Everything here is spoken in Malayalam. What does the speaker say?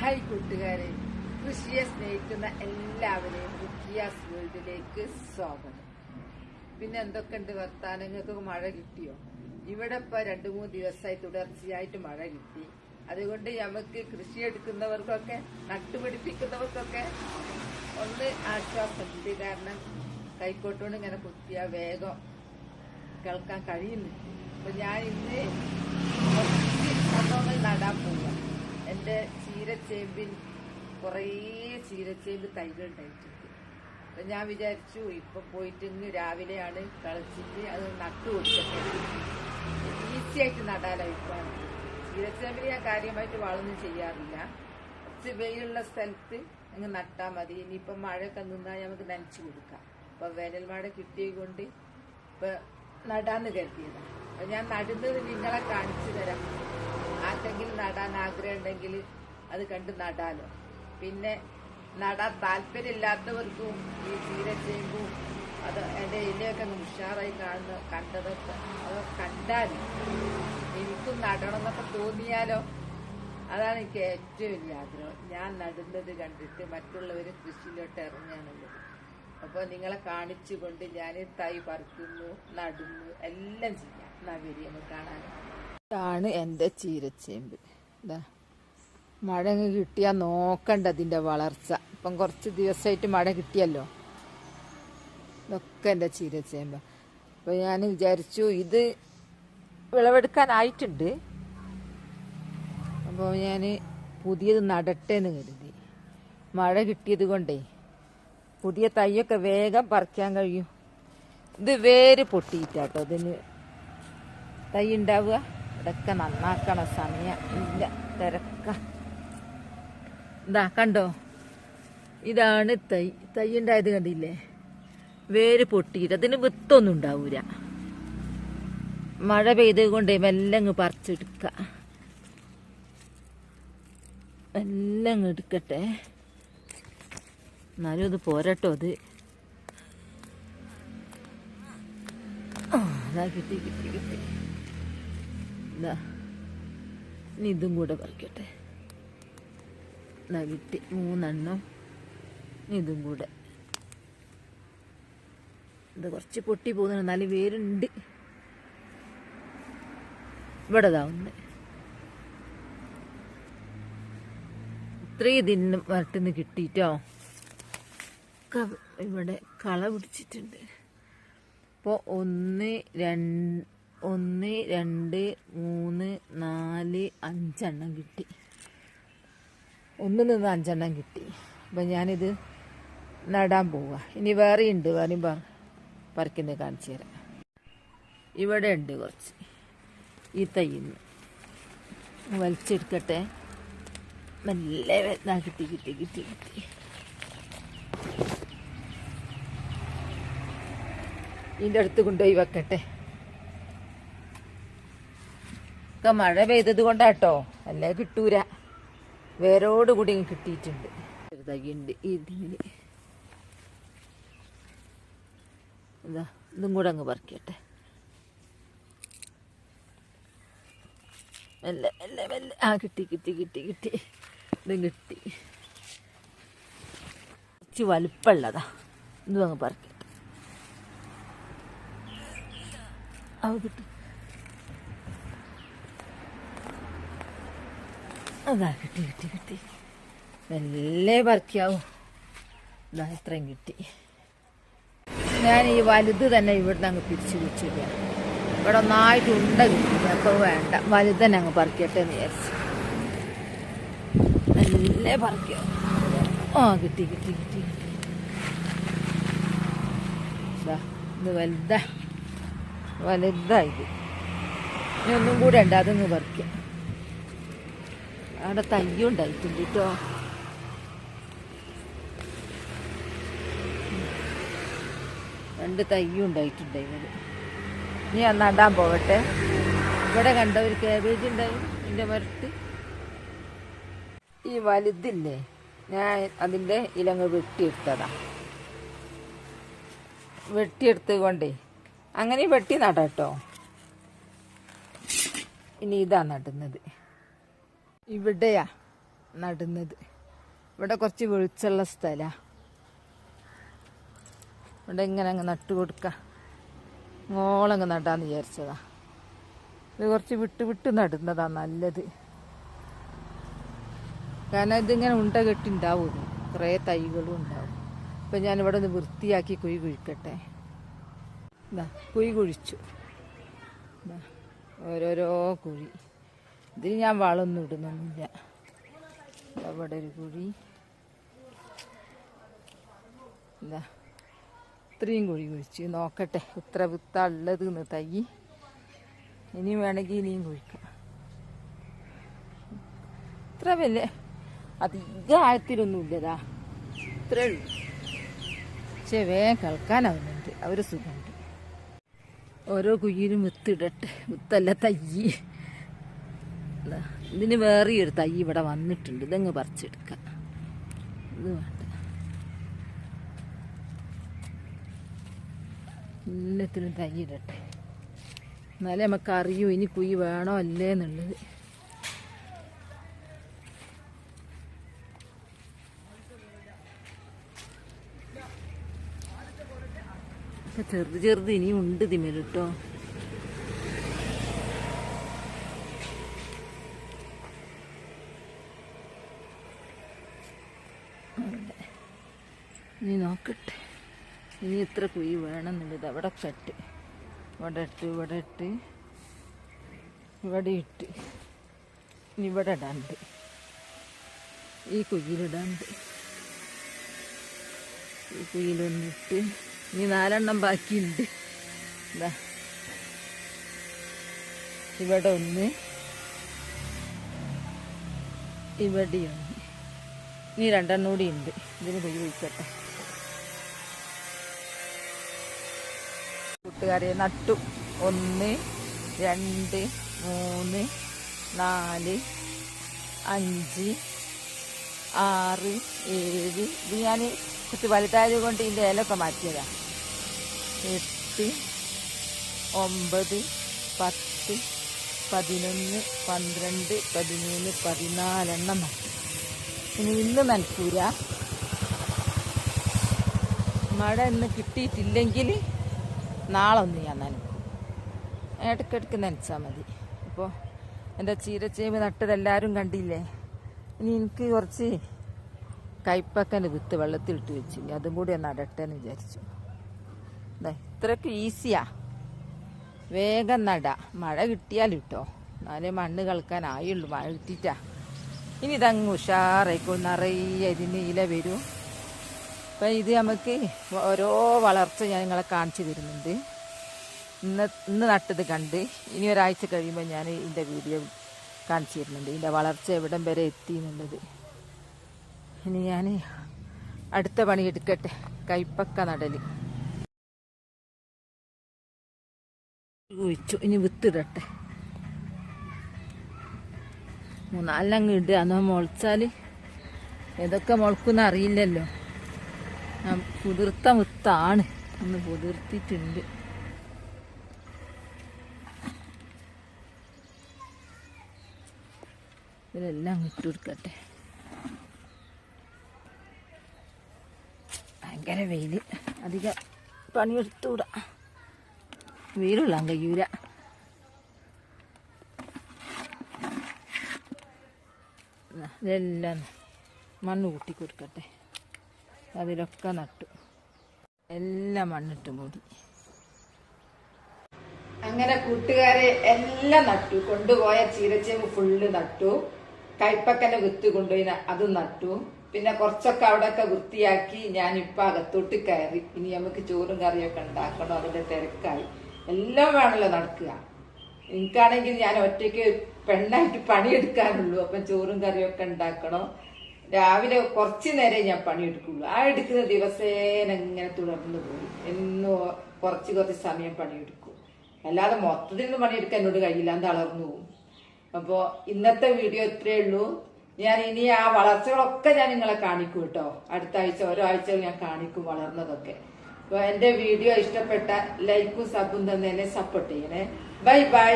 ഹായ് കൂട്ടുകാരെ കൃഷിയെ സ്നേഹിക്കുന്ന എല്ലാവരെയും റുക്കിയാസ് വേൾഡിലേക്ക് സ്വാഗതം. പിന്നെ എന്തൊക്കെയുണ്ട് വർത്താനങ്ങൾക്ക് മഴ കിട്ടിയോ? ഇവിടെ ഇപ്പൊ രണ്ടു മൂന്ന് ദിവസമായി തുടർച്ചയായിട്ട് മഴ കിട്ടി. അതുകൊണ്ട് നമുക്ക് കൃഷി എടുക്കുന്നവർക്കൊക്കെ നട്ടുപിടിപ്പിക്കുന്നവർക്കൊക്കെ ഒന്ന് ആശ്വാസമുണ്ട്. കാരണം കൈക്കോട്ടുകൊണ്ട് ഇങ്ങനെ കുത്തിയ വേഗം കേൾക്കാൻ കഴിയുന്നുണ്ട് അപ്പൊ ഞാൻ ഇന്ന് സംഭവങ്ങൾ നടാൻ പോവുക എന്റെ ചീരച്ചേമ്പിൽ കുറേ ചീരച്ചേമ്പ് തൈകൾ ഉണ്ടായിട്ടുണ്ട്. അപ്പൊ ഞാൻ വിചാരിച്ചു ഇപ്പൊ പോയിട്ട് ഇന്ന് രാവിലെയാണ് കളിച്ചിട്ട് അത് നട്ടു കൊടുക്കട്ടെ. ഈസിയായിട്ട് നടാലഭിപ്രായം ചീരച്ചേമ്പിൽ ഞാൻ കാര്യമായിട്ട് വളമൊന്നും ചെയ്യാറില്ല. കുറച്ച് വെയിലുള്ള സ്ഥലത്ത് അങ്ങ് നട്ടാൽ മതി. ഇനിയിപ്പം മഴയൊക്കെ നിന്നാൽ നമുക്ക് നനച്ചു കൊടുക്കാം. അപ്പം വേനൽ മഴ കിട്ടിയത് കൊണ്ട് ഇപ്പൊ നടാന്ന് കരുതിയതാണ് അപ്പൊ ഞാൻ നടുന്നത് നിങ്ങളെ കാണിച്ചു തരാം. ആർക്കെങ്കിലും നടാൻ ആഗ്രഹം ഉണ്ടെങ്കിൽ അത് കണ്ട് നടാലോ. പിന്നെ നടാൻ താല്പര്യമില്ലാത്തവർക്കും ഈ ചീരച്ചേമ്പും അത് എന്റെ ഇലയൊക്കെ ഉഷാറായി കാണുന്ന കണ്ടതൊക്കെ അത് കണ്ടാൽ എനിക്കും നടണം എന്നൊക്കെ തോന്നിയാലോ? അതാണ് എനിക്ക് ഏറ്റവും വലിയ ആഗ്രഹം. ഞാൻ നടുന്നത് കണ്ടിട്ട് മറ്റുള്ളവർ കൃഷിയിലോട്ട് ഇറങ്ങുകയാണുള്ളത്. അപ്പോൾ നിങ്ങളെ കാണിച്ചുകൊണ്ട് ഞാൻ തൈ പറിക്കുന്നു നടുന്നു എല്ലാം ചെയ്യാം. നവരി വരി നമുക്ക് കാണാൻ. ഇതാണ് എന്റെ ചീരച്ചേമ്പ്. ഇതാ മഴ കിട്ടിയാൽ നോക്കണ്ട അതിന്റെ വളർച്ച. ഇപ്പം കുറച്ച് ദിവസമായിട്ട് മഴ കിട്ടിയല്ലോ. ഇതൊക്കെ എന്റെ ചീരച്ചേമ്പ അപ്പോൾ ഞാൻ വിചാരിച്ചു ഇത് വിളവെടുക്കാനായിട്ടുണ്ട്. അപ്പോൾ ഞാൻ പുതിയത് നടട്ടെ എന്ന് കരുതി. മഴ കിട്ടിയത് കൊണ്ടേ പുതിയ തൈയൊക്കെ വേഗം പറിക്കാൻ കഴിയും. ഇത് വേര് പൊട്ടിയിട്ടാട്ടോ ഇതിന്. തൈ ഉണ്ടാവുക. ഇതൊക്കെ നന്നാക്കണ സമയം ഇല്ല. തിരക്ക. ഇതാ കണ്ടോ? ഇതാണ് തൈ. തൈ ഉണ്ടായത് കണ്ടില്ലേ? വേര് പൊട്ടിയിട്ട് അതിന് വിത്തൊന്നും ഉണ്ടാവൂല. മഴ പെയ്തത് കൊണ്ട് മെല്ലെ അങ്ങ് പറിച്ചെടുക്ക. മെല്ലെ എടുക്കട്ടെ. എന്നാലും ഇത് പോരട്ടോ അത്. കിട്ടി കിട്ടി കിട്ടി. ഇതാ ഇനി ഇതും കൂടെ പറിക്കട്ടെ. കിട്ടി മൂന്നെണ്ണം ഇതും കൂടെ. ഇത് കുറച്ച് പൊട്ടി പോകുന്നുണ്ട്. നാല് വേരുണ്ട്. ഇവിടെ ഇതാവുന്നത് ഇത്രയും ഇതിന് വരട്ടിന്ന് കിട്ടിയിട്ടോ ഇവിടെ കള പിടിച്ചിട്ടുണ്ട്. അപ്പോൾ ഒന്ന് രണ്ട് ഒന്ന് രണ്ട് മൂന്ന് നാല് അഞ്ചെണ്ണം കിട്ടി. ഒന്ന് നിന്ന് അഞ്ചെണ്ണം കിട്ടി. അപ്പം ഞാനിത് നടാൻ പോവുക ഇനി വേറെ ഉണ്ട്. വേറെയും പറ പറിക്കുന്നത് കാണിച്ചു തരാം. ഇവിടെ ഉണ്ട് കുറച്ച്. ഈ തയ്യുന്നു വലിച്ചെടുക്കട്ടെ. നല്ല കിട്ടി കിട്ടി കിട്ടി കിട്ടി. ഇതിന്റെ അടുത്ത് കൊണ്ടുപോയി വെക്കട്ടെ. ഒക്കെ മഴ പെയ്തത് കൊണ്ടാട്ടോ. അല്ലേ കിട്ടൂല. വേരോട് കൂടി കിട്ടിയിട്ടുണ്ട്. ഒരു ഇതിന് എന്താ ഇതും കൂടെ അങ്ങ് പറിക്കട്ടെ. മെല്ലെ മെല്ലെ മെല്ലെ. ആ കിട്ടി കിട്ടി കിട്ടി കിട്ടി. ഇതും കിട്ടി. കുറച്ച് വലുപ്പമുള്ളതാ. ഇതും അങ്ങ് പറിക്കട്ടെ. അത് കിട്ടും. അതാ കിട്ടി കിട്ടി കിട്ടി. മെല്ലെ പറിക്കാവൂ. ഇതാ ഇത്രയും കിട്ടി. ഞാൻ ഈ വലുത് തന്നെ ഇവിടുന്ന് അങ്ങ് പിരിച്ചു വെച്ചില്ല ഇവിടെ ഒന്നായിട്ട് ഉണ്ട കിട്ടി അപ്പോൾ വേണ്ട. വലുത് തന്നെ അങ്ങ് പറിക്കട്ടെ എന്ന് വിചാരിച്ചു. മെല്ലെ പറിക്കാം ആ കിട്ടി കിട്ടി കിട്ടി കിട്ടി. ഇത് വലുതാ. വലുതായി ഇനി ഒന്നും കൂടെ ഉണ്ട്. അതൊന്ന് പറിക്കാം. അവിടെ തയ്യുണ്ടായിട്ടുണ്ട് കേട്ടോ. രണ്ട് തയ്യും ഉണ്ടായിട്ടുണ്ട് ഇവർ. ഇനി ഞാൻ നടാൻ പോവട്ടെ. ഇവിടെ കണ്ട ഒരു കാബേജ് ഉണ്ടായി എന്റെ മരത്ത്. ഈ വലുതില്ലേ ഞാൻ അതിന്റെ ഇലങ്ങ് വെട്ടിയെടുത്തതാ. വെട്ടിയെടുത്ത് കൊണ്ടേ അങ്ങനെ വെട്ടി നടാട്ടോ ഇനി ഇതാ നടുന്നത്. ഇവിടെയാ നടുന്നത്. ഇവിടെ കുറച്ച് വെളിച്ചുള്ള സ്ഥലമാണ് ഇവിടെ ഇങ്ങനെ അങ്ങ് നട്ടു കൊടുക്കാം. മോളങ്ങ് നടാന്ന് വിചാരിച്ചതാ. ഇത് കുറച്ച് വിട്ട് വിട്ട് നടുന്നതാ നല്ലത്. കാരണം ഇതിങ്ങനെ ഉണ്ട കെട്ടിണ്ടാവും കുറേ തൈകളും ഉണ്ടാവും. അപ്പം ഞാനിവിടെ ഒന്ന് വൃത്തിയാക്കി കുഴി കുഴിക്കട്ടെ. കുഴി കുഴിച്ചു. ഓരോരോ കുഴി. ഇതിന് ഞാൻ വളമൊന്നും ഇടുന്നൊന്നുമില്ല. അവിടെ ഒരു കുഴി. എന്താ ഇത്രയും കുഴി കുഴിച്ച്. നോക്കട്ടെ ഇത്ര വിത്താ ഉള്ളത് എന്ന് തൈ. ഇനി വേണമെങ്കിൽ ഇനിയും കുഴിക്കാം. ഇത്ര വലിയ അധിക ആഴത്തിലൊന്നും ഇല്ലതാ ഇത്രേ ഉള്ളൂ. പക്ഷെ വേഗം കേൾക്കാനാവുന്നുണ്ട് അവർ സുഖമുണ്ട്. ഓരോ കുഴിയിലും വിത്തിടട്ടെ. വിത്തല്ല തയ്യ് ഇതിന് വേറെ ഒരു തൈ ഇവിടെ വന്നിട്ടുണ്ട്. ഇതങ്ങ് പറിച്ചെടുക്കാം. ഇത് വേണ്ട. എല്ലാത്തിനും തൈ ഇടട്ടെ. എന്നാലേ നമുക്ക് അറിയൂ ഇനി കുഴി വേണോ അല്ലേ എന്നുള്ളത്. ചെറുത് ചെറുത് ഇനിയും ഉണ്ട് തിമേൽ കേട്ടോ ഇനി നോക്കട്ടെ. ഇനി ഇത്ര കുഴി വേണമെന്നുള്ളത് അവിടെ കട്ട് ഇവിടെ ഇട്ട് ഇവിടെ ഇട്ട്. ഇവിടെ ഇട്ട്. ഇനി ഇവിടെ ഇടാണ്ട്. ഈ കുഴിയിലിടാണ്ട് ഈ കുഴിയിലൊന്നിട്ട് ഇനി നാലെണ്ണം ബാക്കിയുണ്ട്. ഇതാ ഇവിടെ ഒന്ന്. ഇവിടെ ഒന്ന്. ഇനി രണ്ടെണ്ണം കൂടി ഉണ്ട്. ഇതിന് കുഴി കുഴിക്കട്ടെ. കൂട്ടുകാരെ നട്ടു. ഒന്ന് രണ്ട് മൂന്ന് നാല് അഞ്ച് ആറ് ഏഴ്. ഇത് ഞാൻ കുറച്ച് വലുതായത് കൊണ്ട് ഇതിന്റെ ഇലയൊക്കെ മാറ്റിയതാണ് എട്ട് ഒമ്പത് പത്ത് പതിനൊന്ന് പന്ത്രണ്ട് പതിമൂന്ന് പതിനാലെണ്ണം ഇനി ഇന്ന് നനക്കൂല മഴ ഇന്ന് കിട്ടിയിട്ടില്ലെങ്കിൽ നാളെ ഒന്ന് ഞാൻ നനക്കും ഇടയ്ക്കിടയ്ക്ക് നനച്ചാൽ മതി. അപ്പോൾ എന്റെ ചീരച്ചേമ്പ് നട്ടതെല്ലാവരും കണ്ടില്ലേ? ഇനി എനിക്ക് കുറച്ച് കയ്പക്കന്റെ വിത്ത് വെള്ളത്തിലിട്ട് വെച്ചു അതും കൂടി ഒന്ന് നടട്ടെ എന്ന് വിചാരിച്ചു ഇത്രയ്ക്ക് ഈസിയാ. വേഗം നട. മഴ കിട്ടിയാലും കിട്ടോ എന്നാലേ മണ്ണ് കളിക്കാനായുള്ളൂ മഴ കിട്ടിയിട്ടാ. ഇനി ഇതങ്ങ് ഉഷാറായിക്കോ നിറയെ ഇതിന് ഇല വരും. അപ്പം ഇത് നമുക്ക് ഓരോ വളർച്ച ഞാൻ നിങ്ങളെ കാണിച്ചു തരുന്നുണ്ട്. ഇന്ന് ഇന്ന് നട്ടത് കണ്ട് ഇനി ഒരാഴ്ച കഴിയുമ്പോൾ ഞാൻ ഇതിന്റെ വീഡിയോ കാണിച്ചു തരുന്നുണ്ട്. ഇതിന്റെ വളർച്ച എവിടം വരെ എത്തി എന്നുള്ളത്. ഇനി ഞാൻ അടുത്ത പണി എടുക്കട്ടെ. കൈപ്പക്ക നടൽ. കുഴിച്ചു ഇനി വിത്തിടട്ടെ. മൂന്നാലിനങ്ങ് ഇടുക. എന്നാൽ മുളച്ചാൽ ഏതൊക്കെ മുളക്കുന്ന അറിയില്ലല്ലോ. കുതിർത്ത മുത്താണ്. ഒന്ന് കുതിർത്തിട്ടുണ്ട്. ഇതിലെല്ലാം ഇട്ട് കൊടുക്കട്ടെ. ഭയങ്കര വെയിൽ. അധികം പണിയെടുത്തുകൂടാ. വെയിലുള്ള കഴിയൂല. ഇതെല്ലാം മണ്ണ് കൂട്ടി കൊടുക്കട്ടെ. അതിലൊക്കെ നട്ടു. എല്ലാം മണ്ണിട്ട് മൂടി. അങ്ങനെ കൂട്ടുകാരെ എല്ലാം നട്ടു. കൊണ്ടുപോയ ചീരച്ചേമ്പ് ഫുള്ള് നട്ടു. കൈപ്പക്കനെ വിത്ത് കൊണ്ടുപോയി അത് നട്ടു. പിന്നെ കുറച്ചൊക്കെ അവിടെയൊക്കെ വൃത്തിയാക്കി ഞാൻ ഇപ്പൊ അകത്തോട്ട് കയറി. ഇനി നമുക്ക് ചോറും കറിയൊക്കെ ഉണ്ടാക്കണം. അതിന്റെ തിരക്കായി. എല്ലാം വേണമല്ലോ നടക്കുക. എനിക്കാണെങ്കിൽ ഞാൻ ഒറ്റയ്ക്ക് പെണ്ണായിട്ട് പണിയെടുക്കാനുള്ളൂ. അപ്പം ചോറും കറിയൊക്കെ ഉണ്ടാക്കണം? രാവിലെ കുറച്ച് നേരം ഞാൻ പണിയെടുക്കുള്ളൂ. ആ എടുക്കുന്ന ദിവസേന ഇങ്ങനെ തുടർന്ന് പോയി. എന്നോ കുറച്ച് കുറച്ച് സമയം പണിയെടുക്കും. അല്ലാതെ മൊത്തത്തിൽ നിന്ന് പണിയെടുക്കാൻ എന്നോട് കഴിയില്ല. തളർന്നു പോകും അപ്പോൾ ഇന്നത്തെ വീഡിയോ ഇത്രയേ ഉള്ളൂ. ഞാൻ ഇനി ആ വളർച്ചകളൊക്കെ ഞാൻ നിങ്ങളെ കാണിക്കും കേട്ടോ. അടുത്ത ആഴ്ച ഓരോ ആഴ്ച ഞാൻ കാണിക്കും വളർന്നതൊക്കെ. അപ്പോൾ എന്റെ വീഡിയോ ഇഷ്ടപ്പെട്ട ലൈക്കും സബും തന്നെ സപ്പോർട്ട് ചെയ്യണേ. Bye bye.